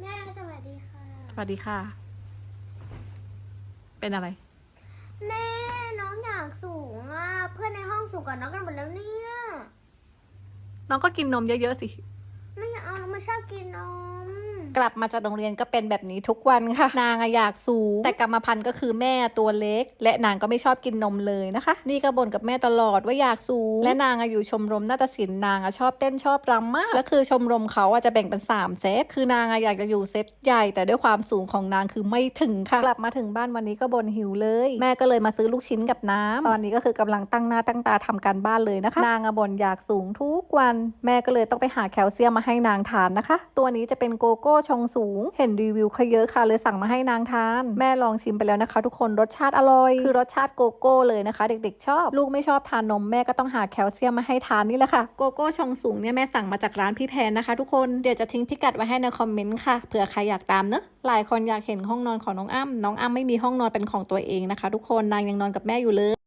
แม่สวัสดีค่ะ สวัสดีค่ะ เป็นอะไร แม่น้องอยากสูงอะเพื่อนในห้องสูงกว่าน้องกันหมดแล้วเนี่ย น้องก็กินนมเยอะๆสิ ไม่อยากเอาน้องไม่ชอบกินนม กลับมาจากโรงเรียนก็เป็นแบบนี้ทุกวันค่ะ นางอะอยากสูง แต่กรรมพันธุ์ก็คือแม่ตัวเล็ก และนางก็ไม่ชอบกินนมเลยนะคะ นี่ก็บ่นกับแม่ตลอดว่าอยากสูง และนางอะอยู่ชมรมนาฏศิลป์นางอะชอบเต้นชอบรำมากและคือชมรมเขาอะจะแบ่งเป็นสามเซต คือนางอะอยากจะอยู่เซตใหญ่ แต่ด้วยความสูงของนางคือไม่ถึงค่ะ กลับมาถึงบ้านวันนี้ก็บ่นหิวเลย แม่ก็เลยมาซื้อลูกชิ้นกับน้ำตอนนี้ก็คือกำลังตั้งหน้าตั้งตาทำการบ้านเลยนะคะ นางอะบ่นอยากสูงทุกวัน แม่ก็เลยต้องไปหาแคลเซียมมาให้นางทานนะคะ ตัวนี้จะเป็นโกโก้ชงสูง เห็นรีวิวเขาเยอะค่ะเลยสั่งมาให้นางทาน แม่ลองชิมไปแล้วนะคะ ทุกคนรสชาติอร่อย คือรสชาติโกโก้เลยนะคะ เด็กๆ ชอบ ลูกไม่ชอบทานนมแม่ก็ต้องหาแคลเซียมมาให้ทานนี่แหละค่ะโกโก้ชงสูงเนี่ยแม่สั่งมาจากร้านพี่แพนนะคะ ทุกคนเดี๋ยวจะทิ้งพิกัดไว้ให้ในคอมเมนต์ค่ะเผื่อใครอยากตามเนอะหลายคนอยากเห็นห้องนอนของน้องอ้ำน้องอ้ำไม่มีห้องนอนเป็นของตัวเองนะคะ ทุกคนนางยังนอนกับแม่อยู่เลย